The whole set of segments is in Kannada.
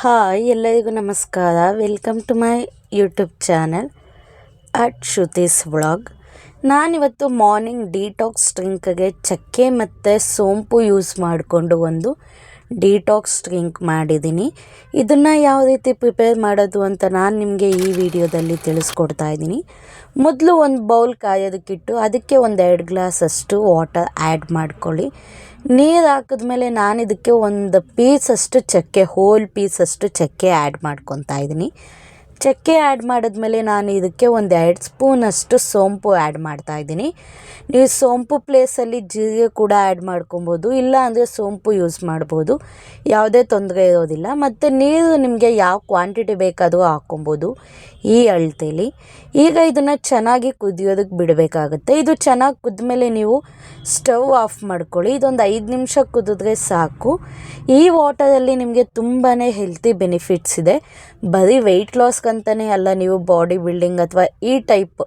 ಹಾಯ್ ಎಲ್ಲರಿಗೂ ನಮಸ್ಕಾರ. Welcome to my YouTube channel at Shruti's vlog ನಾನಿವತ್ತು ಮಾರ್ನಿಂಗ್ ಡಿಟಾಕ್ಸ್ ಡ್ರಿಂಕ್ಗೆ ಚಕ್ಕೆ ಮತ್ತು ಸೋಂಪು ಯೂಸ್ ಮಾಡಿಕೊಂಡು ಒಂದು ಡಿಟಾಕ್ಸ್ ಡ್ರಿಂಕ್ ಮಾಡಿದ್ದೀನಿ. ಇದನ್ನು ಯಾವ ರೀತಿ ಪ್ರಿಪೇರ್ ಮಾಡೋದು ಅಂತ ನಾನು ನಿಮಗೆ ಈ ವಿಡಿಯೋದಲ್ಲಿ ತಿಳಿಸ್ಕೊಡ್ತಾ ಇದ್ದೀನಿ. ಮೊದಲು ಒಂದು ಬೌಲ್ ಕಾಯೋದಕ್ಕಿಟ್ಟು ಅದಕ್ಕೆ ಒಂದು ಎರಡು ಗ್ಲಾಸ್ ಅಷ್ಟು ವಾಟರ್ ಆ್ಯಡ್ ಮಾಡ್ಕೊಳ್ಳಿ. ನೀರು ಹಾಕಿದ್ಮೇಲೆ ನಾನು ಇದಕ್ಕೆ ಒಂದು ಪೀಸಷ್ಟು ಚಕ್ಕೆ, ಹೋಲ್ ಪೀಸಷ್ಟು ಚಕ್ಕೆ ಆ್ಯಡ್ ಮಾಡ್ಕೊತಾ ಇದ್ದೀನಿ. ಚಕ್ಕೆ ಆ್ಯಡ್ ಮಾಡಿದ್ಮೇಲೆ ನಾನು ಇದಕ್ಕೆ ಒಂದು ಎರಡು ಸ್ಪೂನಷ್ಟು ಸೋಂಪು ಆ್ಯಡ್ ಮಾಡ್ತಾ ಇದ್ದೀನಿ. ನೀವು ಸೋಂಪು ಪ್ಲೇಸಲ್ಲಿ ಜೀರಿಗೆ ಕೂಡ ಆ್ಯಡ್ ಮಾಡ್ಕೊಬೋದು ಇಲ್ಲ ಅಂದರೆ ಸೋಂಪು ಯೂಸ್ ಮಾಡ್ಬೋದು. ಯಾವುದೇ ತೊಂದರೆ ಇರೋದಿಲ್ಲ. ಮತ್ತು ನೀರು ನಿಮಗೆ ಯಾವ ಕ್ವಾಂಟಿಟಿ ಬೇಕಾದರೂ ಹಾಕ್ಕೊಬೋದು ಈ ಅಳತೇಲಿ. ಈಗ ಇದನ್ನು ಚೆನ್ನಾಗಿ ಕುದಿಯೋದಕ್ಕೆ ಬಿಡಬೇಕಾಗುತ್ತೆ. ಇದು ಚೆನ್ನಾಗಿ ಕುದ್ಮೇಲೆ ನೀವು ಸ್ಟವ್ ಆಫ್ ಮಾಡ್ಕೊಳ್ಳಿ. ಇದೊಂದು ಐದು ನಿಮಿಷ ಕುದಿದ್ರೆ ಸಾಕು. ಈ ವಾಟರಲ್ಲಿ ನಿಮಗೆ ತುಂಬಾ ಹೆಲ್ತಿ ಬೆನಿಫಿಟ್ಸ್ ಇದೆ. ಬರೀ ವೆಯ್ಟ್ ಲಾಸ್ಗಂತಲೇ ಅಲ್ಲ, ನೀವು ಬಾಡಿ ಬಿಲ್ಡಿಂಗ್ ಅಥವಾ ಈ ಟೈಪ್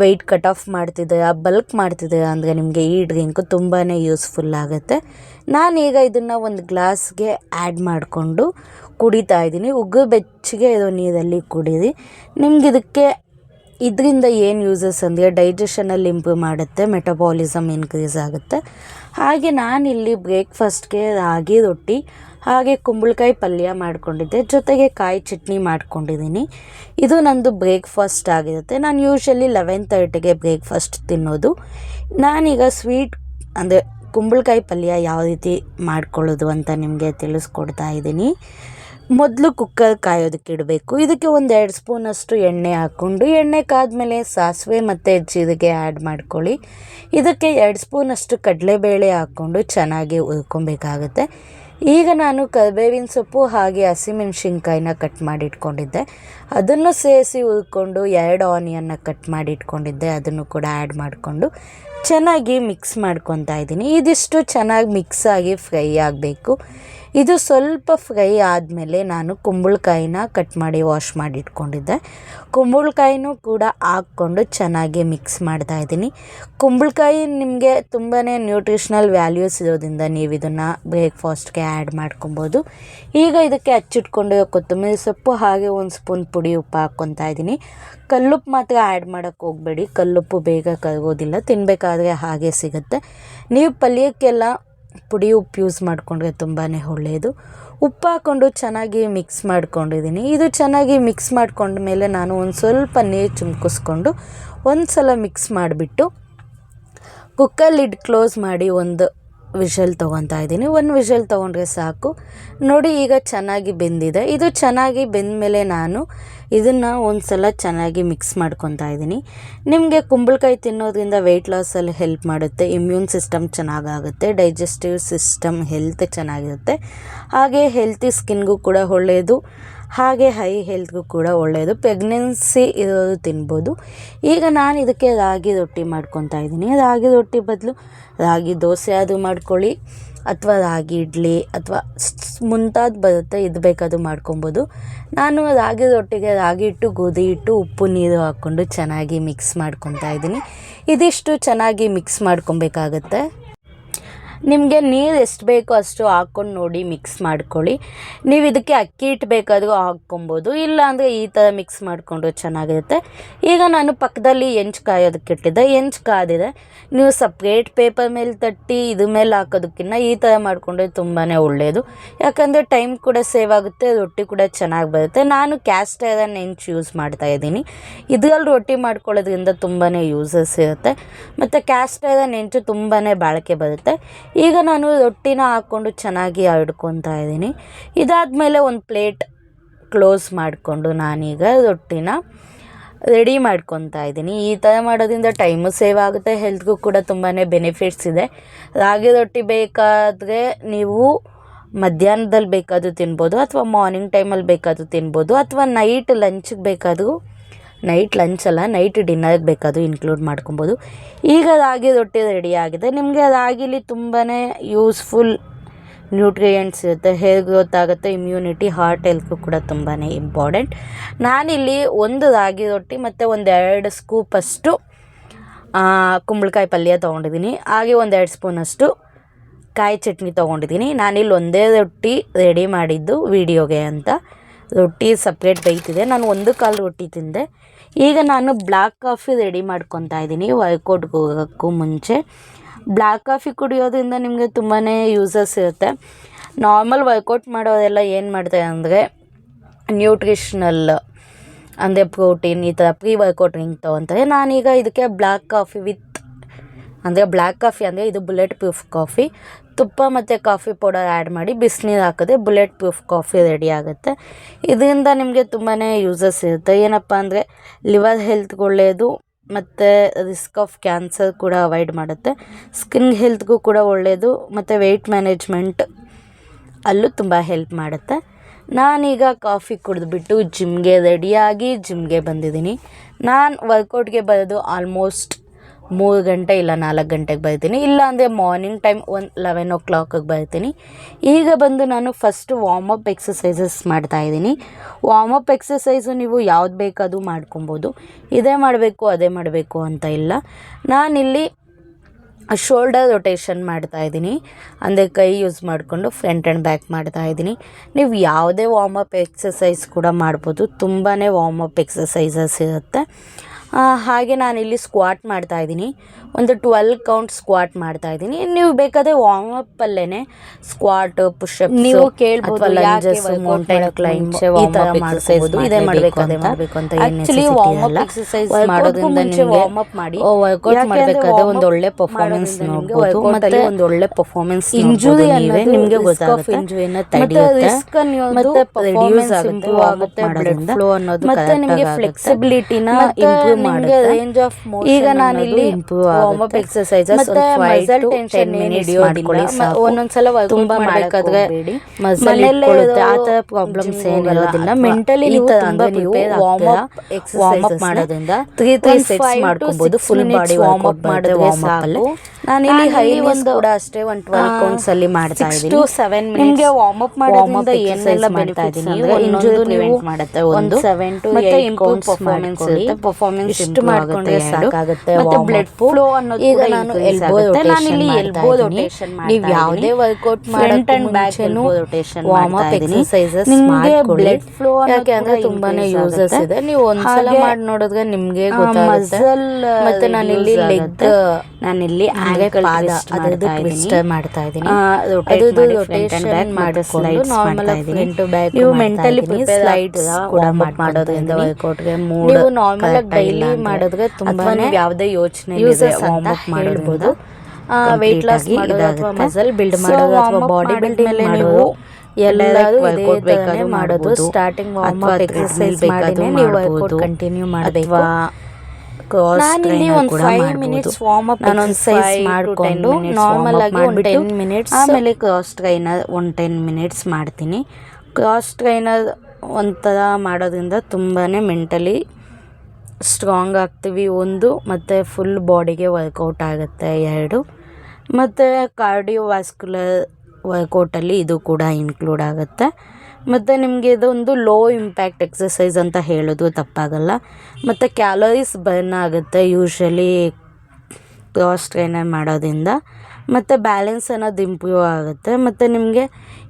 ವೆಯ್ಟ್ ಕಟ್ ಆಫ್ ಮಾಡ್ತಿದ್ದೀರಾ ಬಲ್ಕ್ ಮಾಡ್ತಿದ್ದೀರಾ ಅಂದರೆ ನಿಮಗೆ ಈ ಡ್ರಿಂಕು ತುಂಬಾ ಯೂಸ್ಫುಲ್ ಆಗುತ್ತೆ. ನಾನೀಗ ಇದನ್ನು ಒಂದು ಗ್ಲಾಸ್ಗೆ ಆ್ಯಡ್ ಮಾಡಿಕೊಂಡು ಕುಡಿತಾ ಇದ್ದೀನಿ. ಉಗ್ಗು ಬೆಚ್ಚಗೆ ಇರೋ ನೀರಲ್ಲಿ ಕುಡೀರಿ. ನಿಮ್ಗೆ ಇದಕ್ಕೆ ಇದರಿಂದ ಏನು ಯೂಸಸ್ ಅಂದರೆ ಡೈಜೆಷನಲ್ಲಿ ಇಂಪ್ರೂವ್ ಮಾಡುತ್ತೆ ಮೆಟಬಾಲಿಸಮ್ ಇನ್ಕ್ರೀಸ್ ಆಗುತ್ತೆ. ಹಾಗೆ ನಾನಿಲ್ಲಿ ಬ್ರೇಕ್ಫಾಸ್ಟ್ಗೆ ರಾಗಿ ರೊಟ್ಟಿ ಹಾಗೆ ಕುಂಬಳಕಾಯಿ ಪಲ್ಯ ಮಾಡಿಕೊಂಡಿದ್ದೆ. ಜೊತೆಗೆ ಕಾಯಿ ಚಟ್ನಿ ಮಾಡ್ಕೊಂಡಿದ್ದೀನಿ. ಇದು ನಂದು ಬ್ರೇಕ್ಫಾಸ್ಟ್ ಆಗಿರುತ್ತೆ. ನಾನು ಯೂಶ್ವಲಿ ಲೆವೆನ್ ತರ್ಟಿಗೆ ಬ್ರೇಕ್ಫಾಸ್ಟ್ ತಿನ್ನೋದು. ನಾನೀಗ ಸ್ವೀಟ್ ಅಂದರೆ ಕುಂಬಳಕಾಯಿ ಪಲ್ಯ ಯಾವ ರೀತಿ ಮಾಡ್ಕೊಳ್ಳೋದು ಅಂತ ನಿಮಗೆ ತಿಳಿಸ್ಕೊಡ್ತಾ ಇದ್ದೀನಿ. ಮೊದಲು ಕುಕ್ಕರ್ ಕಾಯೋದಕ್ಕೆ ಇಡಬೇಕು. ಇದಕ್ಕೆ ಒಂದು ಎರಡು ಸ್ಪೂನಷ್ಟು ಎಣ್ಣೆ ಹಾಕ್ಕೊಂಡು, ಎಣ್ಣೆ ಕಾದ್ಮೇಲೆ ಸಾಸಿವೆ ಮತ್ತು ಜೀರಿಗೆ ಆ್ಯಡ್ ಮಾಡ್ಕೊಳ್ಳಿ. ಇದಕ್ಕೆ ಎರಡು ಸ್ಪೂನಷ್ಟು ಕಡಲೆಬೇಳೆ ಹಾಕ್ಕೊಂಡು ಚೆನ್ನಾಗಿ ಹುರ್ಕೊಬೇಕಾಗುತ್ತೆ. ಈಗ ನಾನು ಕರಿಬೇವಿನ ಸೊಪ್ಪು ಹಾಗೆ ಹಸಿಮೆಣ್ಸಿನ್ಕಾಯಿನ ಕಟ್ ಮಾಡಿಟ್ಕೊಂಡಿದ್ದೆ. ಅದನ್ನು ಸೇರಿಸಿ ಹುರ್ಕೊಂಡು ಎರಡು ಆನಿಯನ್ನ ಕಟ್ ಮಾಡಿ ಇಟ್ಕೊಂಡಿದ್ದೆ ಅದನ್ನು ಕೂಡ ಆ್ಯಡ್ ಮಾಡಿಕೊಂಡು ಚೆನ್ನಾಗಿ ಮಿಕ್ಸ್ ಮಾಡ್ಕೊತಾ ಇದ್ದೀನಿ. ಇದಿಷ್ಟು ಚೆನ್ನಾಗಿ ಮಿಕ್ಸ್ ಆಗಿ ಫ್ರೈ ಆಗಬೇಕು. ಇದು ಸ್ವಲ್ಪ ಫ್ರೈ ಆದಮೇಲೆ ನಾನು ಕುಂಬಳಕಾಯಿನ ಕಟ್ ಮಾಡಿ ವಾಶ್ ಮಾಡಿ ಇಟ್ಕೊಂಡಿದ್ದೆ. ಕುಂಬಳಕಾಯಿನೂ ಕೂಡ ಹಾಕ್ಕೊಂಡು ಚೆನ್ನಾಗಿ ಮಿಕ್ಸ್ ಮಾಡ್ತಾ ಇದ್ದೀನಿ. ಕುಂಬಳಕಾಯಿ ನಿಮಗೆ ತುಂಬಾ ನ್ಯೂಟ್ರಿಷ್ನಲ್ ವ್ಯಾಲ್ಯೂಸ್ ಇರೋದ್ರಿಂದ ನೀವು ಇದನ್ನು ಬ್ರೇಕ್ಫಾಸ್ಟ್ಗೆ ಆ್ಯಡ್ ಮಾಡ್ಕೊಬೋದು. ಈಗ ಇದಕ್ಕೆ ಹಚ್ಚಿಟ್ಕೊಂಡು ಕೊತ್ತಂಬರಿ ಸೊಪ್ಪು ಹಾಗೆ ಒಂದು ಸ್ಪೂನ್ ಪುಡಿ ಉಪ್ಪು ಹಾಕ್ಕೊತಾ ಇದ್ದೀನಿ. ಕಲ್ಲುಪ್ಪು ಮಾತ್ರ ಆ್ಯಡ್ ಮಾಡೋಕ್ಕೆ ಹೋಗಬೇಡಿ. ಕಲ್ಲುಪ್ಪು ಬೇಗ ಕರಗೋದಿಲ್ಲ. ತಿನ್ನಬೇಕಾದ್ರೆ ಹಾಗೆ ಸಿಗುತ್ತೆ. ನೀವು ಪಲ್ಯಕ್ಕೆಲ್ಲ ಪುಡಿ ಉಪ್ಪು ಯೂಸ್ ಮಾಡಿಕೊಂಡ್ರೆ ತುಂಬಾ ಒಳ್ಳೆಯದು ಉಪ್ಪು ಹಾಕ್ಕೊಂಡು ಚೆನ್ನಾಗಿ ಮಿಕ್ಸ್ ಮಾಡ್ಕೊಂಡಿದ್ದೀನಿ. ಇದು ಚೆನ್ನಾಗಿ ಮಿಕ್ಸ್ ಮಾಡ್ಕೊಂಡ ಮೇಲೆ ನಾನು ಒಂದು ಸ್ವಲ್ಪ ನೀರು ಚುಮ್ಕಿಸ್ಕೊಂಡು ಒಂದು ಸಲ ಮಿಕ್ಸ್ ಮಾಡಿಬಿಟ್ಟು, ಕುಕ್ಕರ್ ಲಿಡ್ ಕ್ಲೋಸ್ ಮಾಡಿ ಒಂದು ವಿಷಲ್ ತೊಗೊತಾ ಇದ್ದೀನಿ. ಒಂದು ವಿಷಲ್ ತೊಗೊಂಡ್ರೆ ಸಾಕು. ನೋಡಿ, ಈಗ ಚೆನ್ನಾಗಿ ಬೆಂದಿದೆ. ಇದು ಚೆನ್ನಾಗಿ ಬೆಂದ ಮೇಲೆ ನಾನು ಇದನ್ನು ಒಂದು ಸಲ ಚೆನ್ನಾಗಿ ಮಿಕ್ಸ್ ಮಾಡ್ಕೊತಾ ಇದ್ದೀನಿ. ನಿಮಗೆ ಕುಂಬಳಕಾಯಿ ತಿನ್ನೋದ್ರಿಂದ ವೆಯ್ಟ್ ಲಾಸಲ್ಲಿ ಹೆಲ್ಪ್ ಮಾಡುತ್ತೆ. ಇಮ್ಯೂನ್ ಸಿಸ್ಟಮ್ ಚೆನ್ನಾಗಾಗುತ್ತೆ. ಡೈಜೆಸ್ಟಿವ್ ಸಿಸ್ಟಮ್ ಹೆಲ್ತ್ ಚೆನ್ನಾಗಿರುತ್ತೆ. ಹಾಗೆ ಹೆಲ್ತಿ ಸ್ಕಿನ್ಗೂ ಕೂಡ ಒಳ್ಳೆಯದು ಹಾಗೆ ಹೈ ಹೆಲ್ತ್ಗೂ ಕೂಡ ಒಳ್ಳೆಯದು ಪ್ರೆಗ್ನೆನ್ಸಿ ಇರೋದು ತಿನ್ಬೋದು. ಈಗ ನಾನು ಇದಕ್ಕೆ ರಾಗಿ ರೊಟ್ಟಿ ಮಾಡ್ಕೊತಾ ಇದ್ದೀನಿ. ರಾಗಿ ರೊಟ್ಟಿ ಬದಲು ರಾಗಿ ದೋಸೆ ಅದು ಮಾಡ್ಕೊಳ್ಳಿ, ಅಥವಾ ರಾಗಿ ಇಡ್ಲಿ, ಅಥವಾ ಮುಂತಾದ ಬರುತ್ತೆ, ಇದು ಬೇಕಾದರೂ ಮಾಡ್ಕೊಬೋದು. ನಾನು ರಾಗಿ ರೊಟ್ಟಿಗೆ ರಾಗಿ ಹಿಟ್ಟು, ಗೋಧಿ ಹಿಟ್ಟು, ಉಪ್ಪು, ನೀರು ಹಾಕ್ಕೊಂಡು ಚೆನ್ನಾಗಿ ಮಿಕ್ಸ್ ಮಾಡ್ಕೊತಾ ಇದ್ದೀನಿ. ಇದಿಷ್ಟು ಚೆನ್ನಾಗಿ ಮಿಕ್ಸ್ ಮಾಡ್ಕೊಬೇಕಾಗತ್ತೆ. ನಿಮಗೆ ನೀರು ಎಷ್ಟು ಬೇಕೋ ಅಷ್ಟು ಹಾಕ್ಕೊಂಡು ನೋಡಿ ಮಿಕ್ಸ್ ಮಾಡ್ಕೊಳ್ಳಿ. ನೀವು ಇದಕ್ಕೆ ಅಕ್ಕಿ ಹಿಟ್ಟು ಬೇಕಾದರೂ ಹಾಕ್ಕೊಬೋದು ಇಲ್ಲ ಅಂದರೆ ಈ ಥರ ಮಿಕ್ಸ್ ಮಾಡಿಕೊಂಡು ಚೆನ್ನಾಗಿರುತ್ತೆ. ಈಗ ನಾನು ಪಕ್ಕದಲ್ಲಿ ಹೆಂಚು ಕಾಯೋದಕ್ಕೆ ಇಟ್ಟಿದ್ದೆ. ಹೆಂಚು ಕಾದಿದೆ ನೀವು ಸಪ್ರೇಟ್ ಪೇಪರ್ ಮೇಲೆ ತಟ್ಟಿ, ಇದ್ರ ಮೇಲೆ ಹಾಕೋದಕ್ಕಿಂತ ಈ ಥರ ಮಾಡಿಕೊಂಡ್ರೆ ತುಂಬಾ ಒಳ್ಳೆಯದು ಯಾಕಂದರೆ ಟೈಮ್ ಕೂಡ ಸೇವ್ ಆಗುತ್ತೆ, ರೊಟ್ಟಿ ಕೂಡ ಚೆನ್ನಾಗಿ ಬರುತ್ತೆ. ನಾನು ಕ್ಯಾಸ್ಟ್ ಐರನ್ ಹೆಂಚು ಯೂಸ್ ಮಾಡ್ತಾ ಇದ್ದೀನಿ. ಇದರಲ್ಲಿ ರೊಟ್ಟಿ ಮಾಡ್ಕೊಳ್ಳೋದ್ರಿಂದ ತುಂಬಾ ಯೂಸಸ್ ಇರುತ್ತೆ. ಮತ್ತು ಕ್ಯಾಸ್ಟ್ ಐರನ್ ಹೆಂಚು ತುಂಬಾ ಬಾಳಿಕೆ ಬರುತ್ತೆ. ಈಗ ನಾನು ರೊಟ್ಟಿನ ಹಾಕ್ಕೊಂಡು ಚೆನ್ನಾಗಿ ಹರಡ್ಕೊತಾ ಇದ್ದೀನಿ. ಇದಾದಮೇಲೆ ಒಂದು ಪ್ಲೇಟ್ ಕ್ಲೋಸ್ ಮಾಡಿಕೊಂಡು ನಾನೀಗ ರೊಟ್ಟಿನ ರೆಡಿ ಮಾಡ್ಕೊತಾ ಇದ್ದೀನಿ. ಈ ಥರ ಮಾಡೋದ್ರಿಂದ ಟೈಮು ಸೇವ್ ಆಗುತ್ತೆ, ಹೆಲ್ತ್ಗೂ ಕೂಡ ತುಂಬಾ ಬೆನಿಫಿಟ್ಸ್ ಇದೆ. ರಾಗಿ ರೊಟ್ಟಿ ಬೇಕಾದರೆ ನೀವು ಮಧ್ಯಾಹ್ನದಲ್ಲಿ ಬೇಕಾದರೂ ತಿನ್ಬೋದು ಅಥವಾ ಮಾರ್ನಿಂಗ್ ಟೈಮಲ್ಲಿ ಬೇಕಾದರೂ ತಿನ್ಬೋದು ಅಥವಾ ನೈಟ್ ಲಂಚ್ಗೆ ಬೇಕಾದರೂ ನೈಟ್ ಲಂಚ್ ಅಲ್ಲ, ನೈಟ್ ಡಿನ್ನರ್ಗೆ ಬೇಕಾದರೂ ಇನ್ಕ್ಲೂಡ್ ಮಾಡ್ಕೊಬೋದು. ಈಗ ರಾಗಿ ರೊಟ್ಟಿ ರೆಡಿ ಆಗಿದೆ. ನಿಮಗೆ ರಾಗಿಲಿ ತುಂಬಾ ಯೂಸ್ಫುಲ್ ನ್ಯೂಟ್ರಿಯೆಂಟ್ಸ್ ಇರುತ್ತೆ. ಹೇರ್ ಗ್ರೋತ್ ಆಗುತ್ತೆ. ಇಮ್ಯುನಿಟಿ ಹಾರ್ಟ್ ಹೆಲ್ತ್ಗೂ ಕೂಡ ತುಂಬಾ ಇಂಪಾರ್ಟೆಂಟ್ ನಾನಿಲ್ಲಿ ಒಂದು ರಾಗಿ ರೊಟ್ಟಿ ಮತ್ತು ಒಂದು ಎರಡು ಸ್ಕೂಪಷ್ಟು ಕುಂಬಳಕಾಯಿ ಪಲ್ಯ ತೊಗೊಂಡಿದ್ದೀನಿ ಹಾಗೆ ಒಂದು ಎರಡು ಸ್ಪೂನಷ್ಟು ಕಾಯಿ ಚಟ್ನಿ ತೊಗೊಂಡಿದ್ದೀನಿ ನಾನಿಲ್ಲಿ ಒಂದೇ ರೊಟ್ಟಿ ರೆಡಿ ಮಾಡಿದ್ದು ವೀಡಿಯೋಗೆ ಅಂತ. ರೊಟ್ಟಿ ಸಪ್ರೇಟ್ ಬೇಯ್ತಿದೆ. ನಾನು ಒಂದು ಕಾಲು ರೊಟ್ಟಿ ತಿಂದೆ. ಈಗ ನಾನು ಬ್ಲ್ಯಾಕ್ ಕಾಫಿ ರೆಡಿ ಮಾಡ್ಕೊತಾ ಇದ್ದೀನಿ. ವರ್ಕೌಟ್ಗೆ ಹೋಗೋಕ್ಕೂ ಮುಂಚೆ. ಬ್ಲ್ಯಾಕ್ ಕಾಫಿ ಕುಡಿಯೋದ್ರಿಂದ ನಿಮಗೆ ತುಂಬಾ ಯೂಸಸ್ ಇರುತ್ತೆ. ನಾರ್ಮಲ್ ವರ್ಕೌಟ್ ಮಾಡೋದೆಲ್ಲ ಏನು ಮಾಡ್ತಾರೆ ಅಂದರೆ ನ್ಯೂಟ್ರಿಷನಲ್ ಅಂದರೆ ಪ್ರೋಟೀನ್ ಈ ಥರ ಪ್ರೀ ವರ್ಕೌಟ್ ಡ್ರಿಂಕ್ ತೊಗೊತಾರೆ. ನಾನೀಗ ಇದಕ್ಕೆ ಬ್ಲ್ಯಾಕ್ ಕಾಫಿ ವಿತ್ ಅಂದರೆ ಬ್ಲ್ಯಾಕ್ ಕಾಫಿ ಅಂದರೆ ಇದು ಬುಲೆಟ್ ಪ್ರೂಫ್ ಕಾಫಿ. ತುಪ್ಪ ಮತ್ತು ಕಾಫಿ ಪೌಡರ್ ಆ್ಯಡ್ ಮಾಡಿ ಬಿಸಿನೀರು ಹಾಕಿದ್ರೆ ಬುಲೆಟ್ ಪ್ರೂಫ್ ಕಾಫಿ ರೆಡಿ ಆಗುತ್ತೆ. ಇದರಿಂದ ನಿಮಗೆ ತುಂಬಾ ಯೂಸಸ್ ಇರುತ್ತೆ. ಏನಪ್ಪ ಅಂದರೆ ಲಿವರ್ ಹೆಲ್ತ್ಗೆ ಒಳ್ಳೆಯದು ಮತ್ತು ರಿಸ್ಕ್ ಆಫ್ ಕ್ಯಾನ್ಸರ್ ಕೂಡ ಅವಾಯ್ಡ್ ಮಾಡುತ್ತೆ. ಸ್ಕಿನ್ ಹೆಲ್ತ್ಗೂ ಕೂಡ ಒಳ್ಳೆಯದು ಮತ್ತು ವೆಯ್ಟ್ ಮ್ಯಾನೇಜ್ಮೆಂಟ್ ಅಲ್ಲೂ ತುಂಬ ಹೆಲ್ಪ್ ಮಾಡುತ್ತೆ. ನಾನೀಗ ಕಾಫಿ ಕುಡಿದ್ಬಿಟ್ಟು ಜಿಮ್ಗೆ ರೆಡಿಯಾಗಿ ಜಿಮ್ಗೆ ಬಂದಿದ್ದೀನಿ. ನಾನು ವರ್ಕೌಟ್ಗೆ ಬರೋದು ಆಲ್ಮೋಸ್ಟ್ ಮೂರು ಗಂಟೆ ಇಲ್ಲ ನಾಲ್ಕು ಗಂಟೆಗೆ ಬರ್ತೀನಿ. ಇಲ್ಲ ಅಂದರೆ ಮಾರ್ನಿಂಗ್ ಟೈಮ್ ಒಂದು ಲೆವೆನ್ ಓ ಕ್ಲಾಕಿಗೆ ಬರ್ತೀನಿ. ಈಗ ಬಂದು ನಾನು ಫಸ್ಟ್ ವಾರ್ಮಪ್ ಎಕ್ಸಸೈಸಸ್ ಮಾಡ್ತಾಯಿದ್ದೀನಿ ವಾರ್ಮಪ್ ಎಕ್ಸಸೈಸು ನೀವು ಯಾವ್ದು ಬೇಕಾದರೂ ಮಾಡ್ಕೊಬೋದು. ಇದೇ ಮಾಡಬೇಕು, ಅದೇ ಮಾಡಬೇಕು ಅಂತ ಇಲ್ಲ. ನಾನಿಲ್ಲಿ ಶೋಲ್ಡರ್ ರೊಟೇಷನ್ ಮಾಡ್ತಾ ಇದ್ದೀನಿ. ಅಂದರೆ ಕೈ ಯೂಸ್ ಮಾಡಿಕೊಂಡು ಫ್ರಂಟ್ ಆ್ಯಂಡ್ ಬ್ಯಾಕ್ ಮಾಡ್ತಾ ಇದ್ದೀನಿ. ನೀವು ಯಾವುದೇ ವಾರ್ಮಪ್ ಎಕ್ಸಸೈಸ್ ಕೂಡ ಮಾಡ್ಬೋದು. ತುಂಬಾ ವಾರ್ಮಪ್ ಎಕ್ಸಸೈಸಸ್ ಇರುತ್ತೆ. ಹಾಗೆ ನಾನಿಲ್ಲಿ ಸ್ಕ್ವಾಟ್ ಮಾಡ್ತಾ ಇದ್ದೀನಿ. ಒಂದು ಟ್ವೆಲ್ ಕೌಂಟ್ ಸ್ಕ್ವಾಟ್ ಮಾಡ್ತಾ ಇದ್ದೀನಿ. ನೀವು ಬೇಕಾದರೆ ಅಲ್ಲೇನೆ ಸ್ಕ್ವಾಟ್ ಪುಷಪ್ ನೀವು ಕೇಳ್ಬೋದು, ಅಥವಾ ಯಾಕೆ ಲಂಜಸ್ workout ಮೌಂಟೈನ್ ಮಾಡಕ್ಕೆ ಕ್ಲೈಂಬ್ ಮುಂಚೆ ಈ ಥರ warm up ಮಾಡ್ಬೋದು exercise ಇದೇ ಮಾಡಬೇಕು ಅದೇ ಮಾಡಬೇಕು ಅಂತ. Actually, warm up exercise ಮಾಡೋದ್ರಿಂದ ನಿಮ್ಗೆ ವರ್ಕೌಟ್ ಯಾಕೆ ಮಾಡಬೇಕಾದ್ರೆ ಒಂದು ಒಳ್ಳೆ ಪರ್ಫಾರ್ಮೆನ್ಸ್ ಮತ್ತೆ ಅಲ್ಲಿ ಒಂದು ಒಳ್ಳೆ ಪರ್ಫಾರ್ಮೆನ್ಸ್ ಇಂಜುರಿ ಅನ್ನೋದು ನಿಮಗೆ ಗೊತ್ತಾಗುತ್ತೆ. ಮತ್ತೆ ತಡೆಯುತ್ತೆ. ಆಗುತ್ತೆ ಮಾಡೋದ್ರಿಂದ. ಅನ್ನೋದು ಮತ್ತೆ ನಿಮಗೆ ಫ್ಲೆಕ್ಸಿಬಿಲಿಟಿನ ಇಂಪ್ರೂವ್ ಮಾಡುತ್ತೆ. ಈಗ ನಾನು ಇಲ್ಲಿ warm up muscle tension ten minutes ಮಾಡ್ಕೊಳ್ಳಿ ಮ- ಸಾಕು. ಒಂದೊಂದ್ಸಲ ತುಂಬಾ ಮಾಡಕ್ ಮಾಡಬೇಕಾದ್ರೆ ಹೋಗ್ಬೇಡಿ. ಮಸಲ್ ಇಟ್ಕೊಳ್ಳುತ್ತೆ. ಆ ತರ ಪ್ರಾಬ್ಲಮ್ಸ್ ಏನಿರೋದಿಲ್ಲ. ಮೆಂಟಲಿ ನೀವು ತುಂಬಾ prepare warm up exercises warm up ಮಾಡೋದ್ರಿಂದ ತ್ರೀ ತ್ರೀ ಒಂದ್ ಸೆಟ್ಸ್ ಮಾಡ್ಕೊಬಹುದು ಫುಲ್ ಬಾಡಿ ವಾರ್ಮ್ ಅಪ್ ಮಾಡಿದ್ರೆ ವಾರ್ಮ್ ಅಪ್ ಅಲ್ಲಿ. ನಾನಿಲ್ಲಿ ನಾನಿಲ್ಲಿ ಹೈ ಒಂದು, ಒಂದು ಕೂಡ ಅಷ್ಟೇ ಒಂದು ಟ್ವೆಲ್ ಆ, ಕೌಂಟ್ಸ್ ಅಲ್ಲಿ ಮಾಡ್ತಾ ಇದ್ದೀನಿ ಟು seven minutes ನಿಮಗೆ ವಾರ್ಮ್ ಅಪ್ ಮಾಡೋದ್ರಿಂದ ಏನೆಲ್ಲ ಬೆಳಿತಾ ಬೆನಿಫಿಟ್ಸ್ ಅಂದ್ರೆ ಇದ್ದೀನಿ. ಇಂಜುರಿ ಪ್ರಿವೆಂಟ್ ನೀವು ಮಾಡುತ್ತೆ. ಒಂದು 7 ಟು 8 ಮತ್ತೆ eight ಇಂಪ್ರೂವ್ counts ಪರ್ಫಾರ್ಮೆನ್ಸ್ ಇರುತ್ತೆ. ಪರ್ಫಾರ್ಮೆನ್ಸ್ ಇಷ್ಟು ಮಾಡ್ಕೊಂಡ್ರೆ ಸಾಕಾಗುತ್ತೆ ಮತ್ತೆ ಬ್ಲಡ್. ಫ್ಲೋ ಅನ್ನೋದು ಈಗ ನಾನು ನಾನಿಲ್ಲಿ ಮಾಡ್ತಾ ಎಲ್ಬೋ ರೊಟೇಷನ್ ನೀವು ಯಾವುದೇ workout front and back elbow ಮಾಡ್ತಾ ಇದ್ದೀನಿ. exercises ನಿಮ್ಗೆ. ಬ್ಲಡ್ ಫ್ಲೋ ಯಾಕೆ ಅಂದ್ರೆ ತುಂಬಾನೇ ಯೂಸಸ್ ಇದೆ. ನೀವು ಒಂದ್ಸಲ ಮಾಡಿ ನೋಡಿದ್ರೆ ನಿಮಗೆ ಗೊತ್ತಾಗುತ್ತೆ ಮತ್ತೆ ನಾನು ಇಲ್ಲಿ ಲೆಗ್ ನಾನು ಇಲ್ಲಿ twist ಅದ್ರದ್ದು ಮಾಡ್ತಾ ಇದ್ದೀನಿ. ಅದು ರೊಟೇಷನ್ ಆ, ನಾರ್ಮಲ್ to back ನೀವು ಮೆಂಟಲಿ ಸ್ಲೈಡ್ಸ್ ಕೂಡ ವಾರ್ಮ್ ಮಾಡೋದ್ರಿಂದ. ವರ್ಕೌಟ್ಗೆ ಮೂಡ್ ನೀವು normal ಆಗಿ daily ಅಂದ್ರೆ ತುಂಬಾನೇ ಯಾವುದೇ ಯೋಚನೆ weight loss ಆಗಿ ಮಾಡೋದು ಅಥವಾ ಮಸಲ್ ಬಿಲ್ಡ್ ಮಾಡೋದು ಅಥವಾ ಬಾಡಿ ಬಿಲ್ಡ್ ಮಾಡೋದು ನೀವು ಎಲ್ಲರೂ ಇದೇ ಮಾಡೋದು. ಸ್ಟಾರ್ಟಿಂಗ್ ವಾರ್ಮ್ ಅಪ್ ಎಕ್ಸರ್ಸೈಸ್ ಮಾಡಿನೇ ನೀವು ವರ್ಕೌಟ್ ಕಂಟಿನ್ಯೂ ಮಾಡಬೇಕು. ನಾನಿಲ್ಲಿ ಒಂದು ಫೈವ್ ಮಿನಿಟ್ಸ್ ವಾರ್ಮ್ ಅಪ್ ನಾನೊಂದು ಮಾಡಿಕೊಂಡು ಮಾಡಿಕೊಂಡು ನಾರ್ಮಲ್ ಆಗಿ ಒಂದು ಟೆನ್ ಮಿನಿಟ್ಸ್ ಆಮೇಲೆ ಕ್ರಾಸ್ ಟ್ರೈನರ್ ಒಂದು ಟೆನ್ ಮಿನಿಟ್ಸ್ ಮಾಡ್ತೀನಿ. ಕ್ರಾಸ್ ಟ್ರೈನರ್ ಒಂಥರ ಮಾಡೋದ್ರಿಂದ ತುಂಬಾನೇ ಮೆಂಟಲಿ ಸ್ಟ್ರಾಂಗ್ ಆಗ್ತೀವಿ ಒಂದು, ಮತ್ತು ಫುಲ್ ಬಾಡಿಗೆ ವರ್ಕೌಟ್ ಆಗುತ್ತೆ ಎರಡು. ಮತ್ತು ಕಾರ್ಡಿಯೋವ್ಯಾಸ್ಕ್ಯುಲರ್ ವರ್ಕೌಟಲ್ಲಿ ಇದು ಕೂಡ ಇನ್ಕ್ಲೂಡ್ ಆಗುತ್ತೆ. ಮತ್ತು ನಿಮಗೆ ಇದೊಂದು ಲೋ ಇಂಪ್ಯಾಕ್ಟ್ ಎಕ್ಸಸೈಸ್ ಅಂತ ಹೇಳೋದು ತಪ್ಪಾಗಲ್ಲ. ಮತ್ತು ಕ್ಯಾಲೋರೀಸ್ ಬರ್ನ್ ಆಗುತ್ತೆ ಯೂಶ್ವಲಿ ಕ್ರಾಸ್ ಟ್ರೈನರ್ ಮಾಡೋದ್ರಿಂದ. ಮತ್ತು ಬ್ಯಾಲೆನ್ಸ್ ಅನ್ನೋದು ಇಂಪ್ರೂವ್ ಆಗುತ್ತೆ. ಮತ್ತು ನಿಮಗೆ